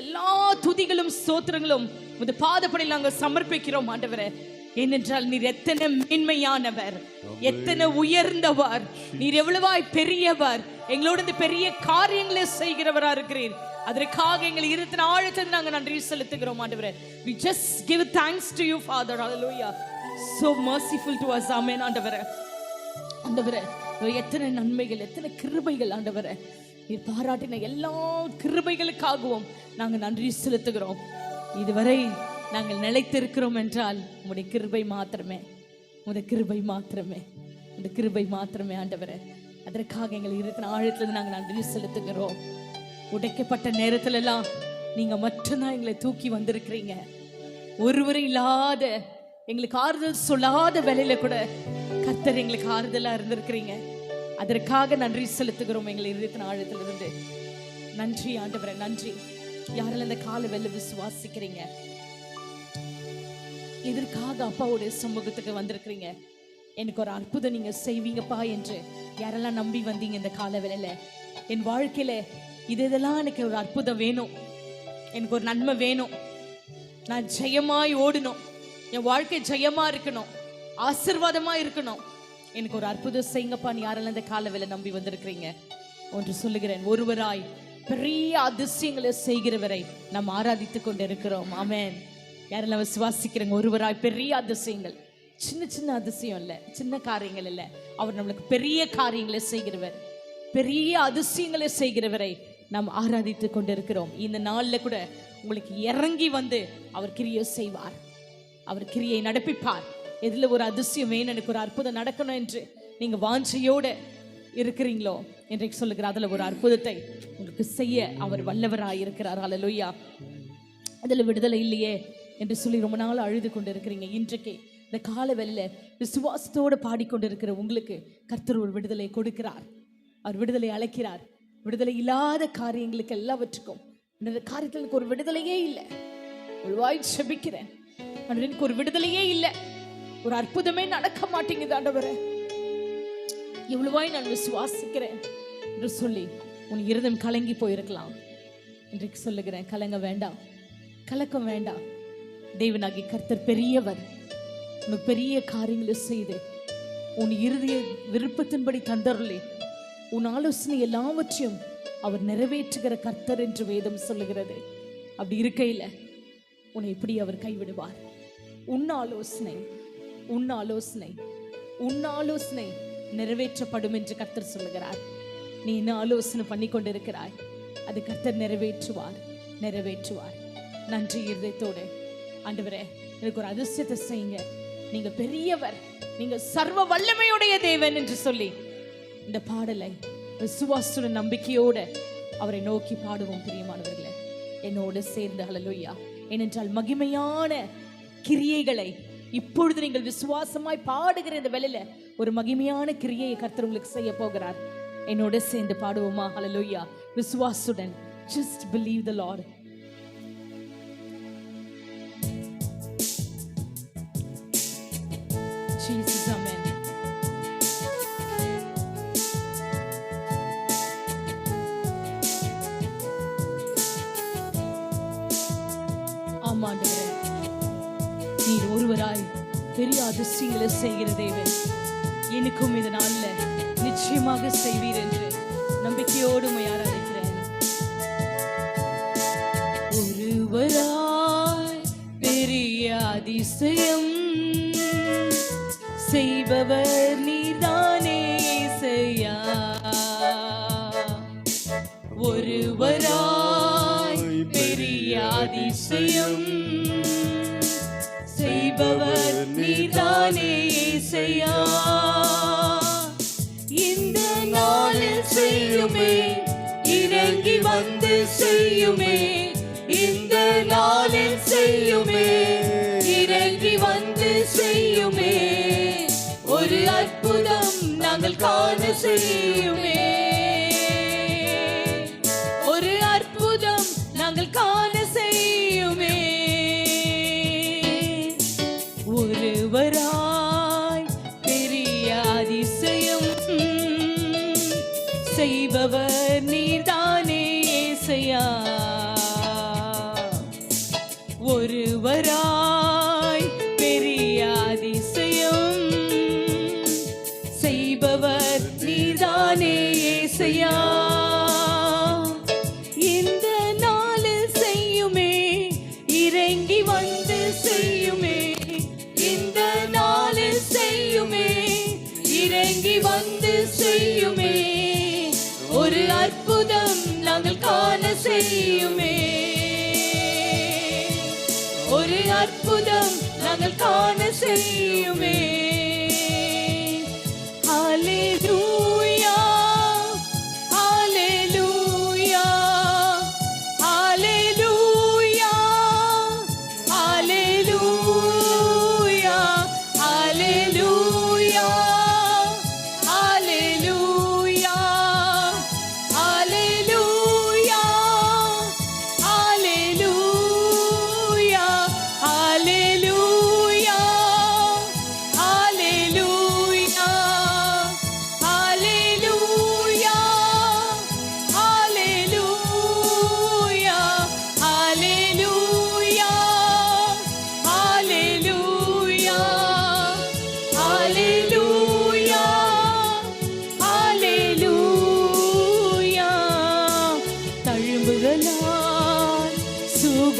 எல்லா துதிகளும் ஸ்தோத்திரங்களும் உமது பாதப்படியில் நாங்கள் சமர்ப்பிக்கிறோம் ஆண்டவரே. ஏனென்றால் நீர் எத்தனை மேன்மையானவர் எத்தனை உயர்ந்தவர் நீர் எவ்வளவாய் பெரியவர் எங்களோட இந்த பெரிய காரியங்களை செய்கிறவரா இருக்கிறீர். அதற்காக எங்களை இருத்தின ஆழத்தில் நாங்கள் நன்றி செலுத்துகிறோம் ஆண்டவரே. We just give thanks to you father. Hallelujah. So merciful to us. Amen ஆண்டவரே. ஆண்டவரே எத்தனை நன்மைகள் எத்தனை கிருபைகள் ஆண்டவரே. நீர் பாராட்டின எல்லா கிருபைகளுக்காகவும் நாங்கள் நன்றி செலுத்துகிறோம். இதுவரை நாங்கள் நிலைத்திருக்கிறோம் என்றால் உங்களுடைய கிருபை மாத்திரமே உங்களுடைய கிருபை மாத்திரமே இந்த கிருபை மாத்திரமே ஆண்டவரே. அதற்காக எங்கள் இருக்கிற ஆழத்துலேருந்து நாங்கள் நன்றி செலுத்துகிறோம். உடைக்கப்பட்ட நேரத்துல எல்லாம் நீங்க மட்டும்தான் எங்களை தூக்கி வந்திருக்கிறீங்க. ஒருவரும் இல்லாத எங்களுக்கு ஆறுதல் சொல்லாத வேலையில கூட கத்தர் எங்களுக்கு ஆறுதலா இருந்திருக்கிறீங்க. அதற்காக நன்றி செலுத்துகிறோம் எங்களை இருபத்தி ஆழத்திலிருந்து. நன்றி ஆண்டவரே நன்றி. யாரெல்லாம் இந்த கால வெல்ல விசுவாசிக்கிறீங்க? இதற்காக அப்பாவுடைய சமூகத்துக்கு வந்திருக்கிறீங்க? எனக்கு ஒரு அற்புதம் நீங்க செய்வீங்கப்பா என்று யாரெல்லாம் நம்பி வந்தீங்க இந்த கால வேலையில என் வாழ்க்கையில இது இதெல்லாம் எனக்கு ஒரு அற்புதம் வேணும். எனக்கு ஒரு நன்மை வேணும். நான் ஜெயமாய் ஓடணும். என் வாழ்க்கை ஜெயமா இருக்கணும். ஆசிர்வாதமா இருக்கணும். எனக்கு ஒரு அற்புதம் நீ யாரெல்லாம் இந்த கால வேலை நம்பி வந்திருக்கிறீங்க? ஒன்று சொல்லுகிறேன் ஒருவராய் பெரிய அதிசயங்களை செய்கிறவரை நாம் ஆராதித்துக் கொண்டிருக்கிறோம். ஆமேன். யாரெல்லாம் சுவாசிக்கிறேங்க ஒருவராய் பெரிய அதிசயங்கள். சின்ன சின்ன அதிசயம் இல்லை சின்ன காரியங்கள் இல்லை. அவர் நம்மளுக்கு பெரிய காரியங்களை செய்கிறவர். பெரிய அதிசயங்களை செய்கிறவரை நாம் ஆராதித்துக் கொண்டிருக்கிறோம். இந்த நாள்ல கூட உங்களுக்கு இறங்கி வந்து அவர் கிரியை செய்வார். அவர் கிரியை நடப்பிப்பார். எதில் ஒரு அதிசயம் வேணும் எனக்கு ஒரு அற்புதம் நடக்கணும் என்று நீங்கள் வாஞ்சையோடு இருக்கிறீங்களோ இன்றைக்கு சொல்லுகிற அதில் ஒரு அற்புதத்தை உங்களுக்கு செய்ய அவர் வல்லவராக இருக்கிறார். அல்லேலூயா அதில் விடுதலை இல்லையே என்று சொல்லி ரொம்ப நாள் அழுது கொண்டு இருக்கிறீங்க இன்றைக்கு இந்த கால வெளில விசுவாசத்தோடு பாடிக்கொண்டிருக்கிற உங்களுக்கு கர்த்தர் ஒரு விடுதலை கொடுக்கிறார். அவர் விடுதலை அழைக்கிறார். விடுதலை இல்லாத காரியங்களுக்கு எல்லாவற்றுக்கும் இந்த காரியத்தில் எனக்கு ஒரு விடுதலையே இல்லை. உள்வாய் செபிக்கிறேன். ஆண்டவரே, எனக்கு ஒரு விடுதலையே இல்லை. ஒரு அற்புதமே நடக்க மாட்டேங்குது ஆண்டவரே. இவ்வளவாய் நான் விசுவாசிக்கிறேன் என்று சொல்லி உன் இருதம் கலங்கி போயிருக்கலாம் இன்றைக்கு சொல்லுகிறேன் கலங்க வேண்டாம் கலக்கம் வேண்டாம். தேவனாகி கர்த்தர் பெரியவர் உனக்கு பெரிய காரியங்களை செய்து உன் இறுதிய விருப்பத்தின்படி தந்தருளே உன் ஆலோசனை எல்லாவற்றையும் அவர் நிறைவேற்றுகிற கர்த்தர் என்று வேதம் சொல்லுகிறது. அப்படி இருக்கையில் உன்னை எப்படி அவர் கைவிடுவார். உன் ஆலோசனை உன் ஆலோசனை உன் ஆலோசனை நிறைவேற்றப்படும் என்று கர்த்தர் சொல்லுகிறார். நீ என்ன ஆலோசனை பண்ணி கொண்டிருக்கிறாய் அது கர்த்தர் நிறைவேற்றுவார் நிறைவேற்றுவார். நன்றி இருதயத்தோடு. ஆண்டவரே எனக்கு ஒரு அதிசயத்தை செய்யுங்க. நீங்க பெரியவர் நீங்க சர்வ வல்லமையுடைய தேவன் என்று சொல்லி இந்த பாடலை விசுவாசுட நம்பிக்கையோட அவரை நோக்கி பாடுவோம் பிரியமானவர்களே. என்னோடு சேர்ந்து ஹalleluya ஏனென்றால் மகிமையான கிரியைகளை இப்பொழுது நீங்கள் விசுவாசமாய் பாடுகிற இந்த வேலையில ஒரு மகிமையான கிரியையை கர்த்தர் உங்களுக்கு செய்ய போகிறார். என்னோட சேர்ந்து பாடுவோமா? ஹalleluya விசுவாசுடன் just believe the Lord Jesus. அதிசயங்களை செய்கிற தேவன். எனக்கும் இந்த நாளில் நிச்சயமாக செய்வீர் என்று நம்பிக்கையோடு உம்மை ஆராதிக்கிறேன். ஒருவராய் பெரிய அதிசயம் செய்பவர் நீதானே செய்யா ஒருவராய் பெரிய அதிசயம் செய்பவர் நீதானே செய்யா இந்த நாளில் செய்யுமே இறங்கி வந்து செய்யுமே. இந்த நாளில் செய்யுமே இறங்கி வந்து செய்யுமே. ஒரு அற்புதம் நாங்கள் காண செய்யுமே. ஒரு அற்புதம் நாங்கள் காண நானே ஏசையா. இந்த நாளில் செய்யுமே இறங்கி வந்து செய்யுமே. இந்த நாளில் செய்யுமே இறங்கி வந்து செய்யுமே. ஒரு அற்புதம் நாங்கள் காண செய்யுமே. ஒரு அற்புதம் நாங்கள் காண செய்யுமே.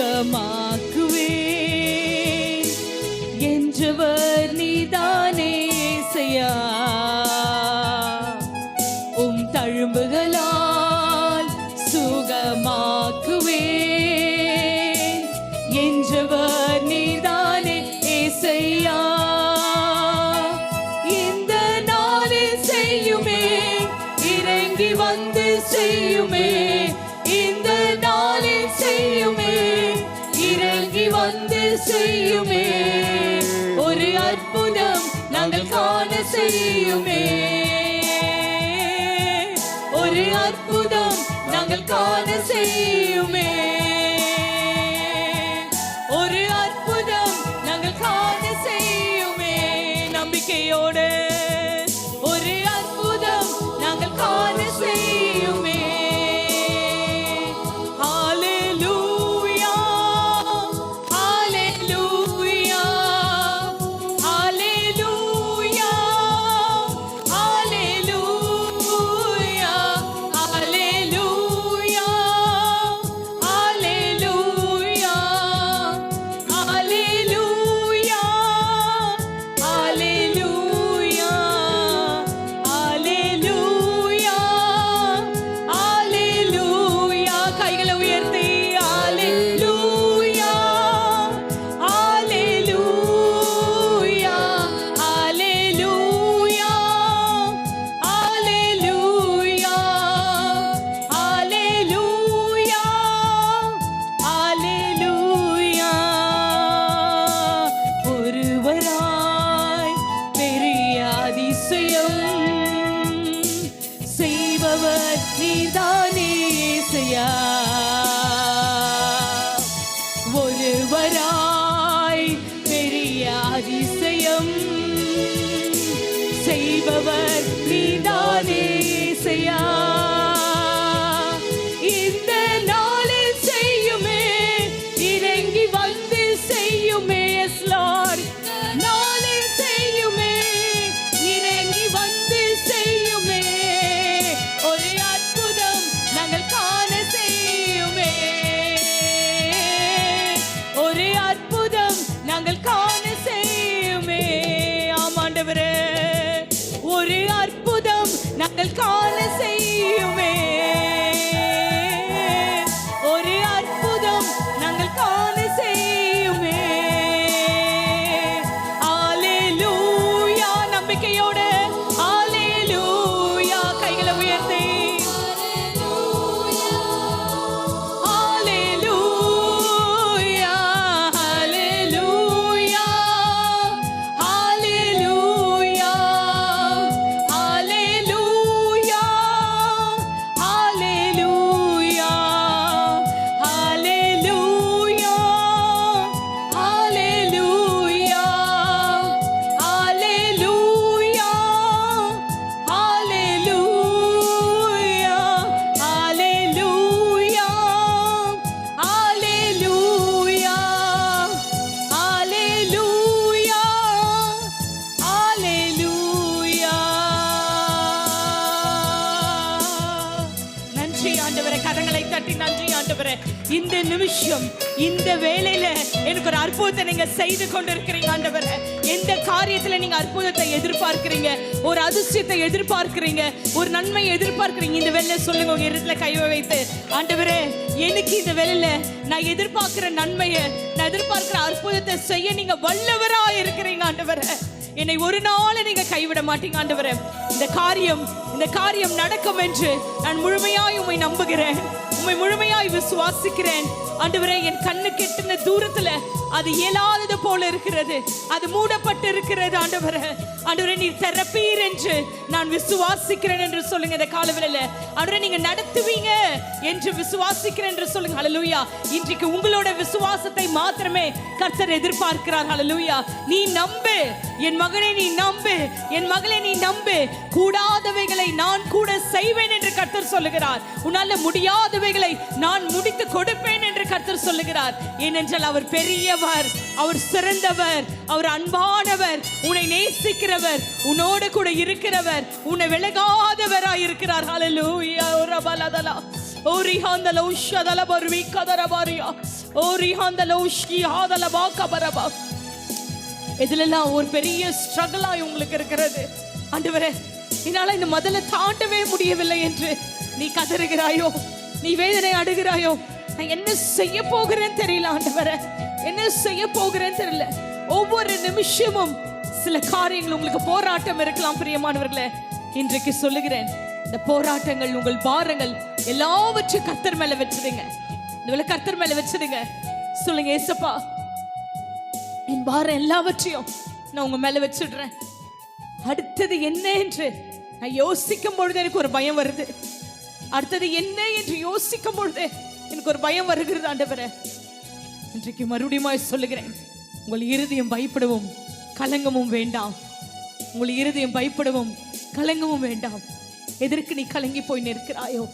了吗？செய்யுமே ஒரு அற்புதம் நாங்கள் காண செய்யுமே பெரிய அதிசயம் செய்பவர் நீதானே செய்யா call and say எனக்கு ஒரு அற்புதத்தை நீங்க செய்து கொண்டிருக்கிறீங்க ஆண்டவர். எந்த காரியத்துல நீங்க அற்புதத்தை எதிர்பார்க்கிறீங்க ஒரு அதிர்ஷ்டத்தை எதிர்பார்க்கிறீங்க ஒரு நன்மையை எதிர்பார்க்கிறீங்க இந்த வேலையில சொல்லுங்க உங்க இடத்துல கை வைத்து. ஆண்டவரே எனக்கு இந்த வேலையில நான் எதிர்பார்க்கிற நன்மையை நான் எதிர்பார்க்கிற அற்புதத்தை செய்ய நீங்க வல்லவரா இருக்கிறீங்க ஆண்டவரே. என்னை ஒரு நாள் நீங்க கைவிட மாட்டீங்க ஆண்டவரே. இந்த காரியம் இந்த காரியம் நடக்கும் என்று நான் முழுமையாய் உம்மை நம்புகிறேன். உம்மை முழுமையாய் விசுவாசிக்கிறேன். ஆண்டவரே என் கண்ணு கெட்டின தூரத்துல அது இயலாதது போல இருக்கிறது. அது மூடப்பட்டு இருக்கிறது ஆண்டவரே. ஆண்டவரே நீர் திறப்பீர் என்று நான் விசுவாசிக்கிறேன் என்று சொல்லுங்க இந்த காலவெளியில. ஆண்டவரே நீங்க நடத்துவீங்க என்று விசுவாசிக்கிறேன் என்று சொல்லுங்க. ஹalleluya. இன்றைக்கு உங்களோட விசுவாசத்தை மாத்திரமே கர்த்தர் எதிர்பார்க்கிறார். ஹalleluya. நீ நம்பு. என் மகனை நீ நம்பு. என் மகளை நீ நம்பு. கூடாதவைகளை நான் கூட செய்வேன் என்று கர்த்தர் சொல்லுகிறார். உன்னால முடியாதவைகளை நான் முடித்து கொடுப்பேன் என்று கர்த்தர் சொல்லுகிறார். ஏனென்றால் அவர் பெரியவர் அவர் சிறந்தவர் அவர் அன்பானவர் உன்னை நேசிக்கிறவர் உன்னோடு கூட இருக்கிறவர் உன்னை விலகாதவராய் இருக்கிறார். ஹalleluya ரபலதலா. ஓ ரிஹாந்தல உஷதல பர்வி கதரபாரியா. ஓ ரிஹாந்தல உஷ்கி ஹாதல பாக்கபரபா இதுலெல்லாம் ஒரு பெரிய ஸ்ட்ரகிளாய் உங்களுக்கு இருக்கிறது. ஆண்டவரே என்னால இந்த முதல்ல தாண்டவே முடியவில்லை என்று நீ கதறுகிறாயோ? நீ வேதனை அடுகிறாயோ நான் என்ன செய்ய போகிறேன்னு தெரியல ஆண்டவரே. என்ன செய்ய போகிறேன்னு தெரியல. ஒவ்வொரு நிமிஷமும் சில காரியங்கள் உங்களுக்கு போராட்டம் இருக்கலாம் பிரியமானவர்களே. இன்றைக்கு சொல்லுகிறேன் இந்த போராட்டங்கள் உங்கள் பாரங்கள் எல்லாவற்றையும் கர்த்தர் மேல வச்சிருங்க இந்த வேளை கர்த்தர் மேல வச்சிடுங்க. சொல்லுங்க ஏசப்பா என் பாரம் எல்லாவற்றையும் நான் உங்க மேல வச்சிடுறேன். அடுத்தது என்ன என்று நான் யோசிக்கும் பொழுது எனக்கு ஒரு பயம் வருது. அடுத்தது என்ன என்று யோசிக்கும் பொழுது எனக்கு ஒரு பயம் வருகிறது ஆண்டவரே. இன்றைக்கு மறுபடியும் சொல்லுகிறேன் உங்கள் இருதயம் பயப்படவும் கலங்கமும் வேண்டாம். உங்கள் இருதயம் பயப்படவும் கலங்கவும் வேண்டாம். எதற்கு நீ கலங்கி போய் நிற்கிறாயோ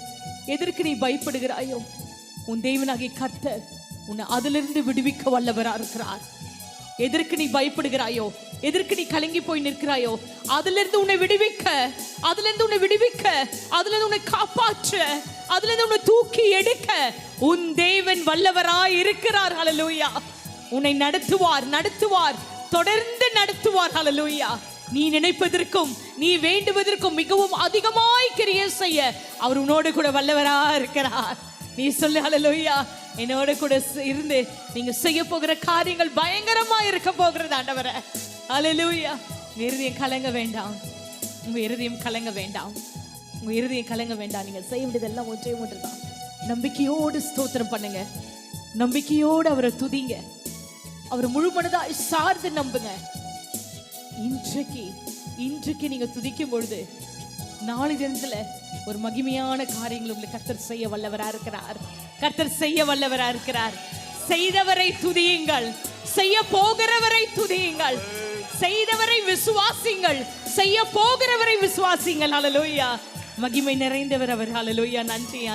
எதற்கு நீ பயப்படுகிறாயோ உன் தெய்வனாகி கர்த்தர் உன்னை அதிலிருந்து விடுவிக்க வல்லவரா இருக்கிறார் எதற்கு நீ பயப்படுகிறாயோ எதற்கு நீ கலங்கி போய் நிற்கிறாயோ? அதுல இருந்து உன்னை விடுவிக்க அதுல இருந்து உன்னை விடுவிக்க அதுல இருந்து உன்னை காப்பாற்ற அதுல இருந்து உன்னை தூக்கி எடுக்க உன் தேவன் வல்லவராய் இருக்கிறார். ஹலலூயா உன்னை நடத்துவார் நடத்துவார் தொடர்ந்து நடத்துவார். ஹலலூயா நீ நினைப்பதற்கும் நீ வேண்டுவதற்கும் மிகவும் அதிகமாய் கிரிய செய்ய அவர் உன்னோடு கூட வல்லவரா இருக்கிறார். நீ சொல்லு ஹலலூயா என்னோட கூட இருந்து நீங்க செய்ய போகிற காரியங்கள் பயங்கரமா இருக்க போகிறது ஆண்டவரை. அலலூயா உங்க இருதயம் கலங்க வேண்டாம். உங்க இருதயம் கலங்க வேண்டாம். உங்க இருதயம் கலங்க வேண்டாம். நீங்க செய்ய வேண்டியதெல்லாம் ஒன்றே ஒன்றுதான். நம்பிக்கையோடு ஸ்தோத்திரம் பண்ணுங்க. நம்பிக்கையோடு அவரை துதிங்க. அவர் முழு மனதாக சார்ந்து நம்புங்க. இன்றைக்கு இன்றைக்கு நீங்க துதிக்கும் பொழுது நாலு தினத்துல ஒரு மகிமையான காரியங்கள் உங்களுக்கு கர்த்தர் செய்ய வல்லவரா இருக்கிறார். கர்த்தர் செய்ய வல்லவரா இருக்கிறார். செய்தவரை துதியுங்கள். செய்ய போகிறவரை துதியுங்கள். செய்தவரை விசுவாசிங்கள் செய்ய போகிறவரை விசுவாசிங்கள் அலலோயா மகிமை நிறைந்தவர் அவர். அலலோயா நன்றியா?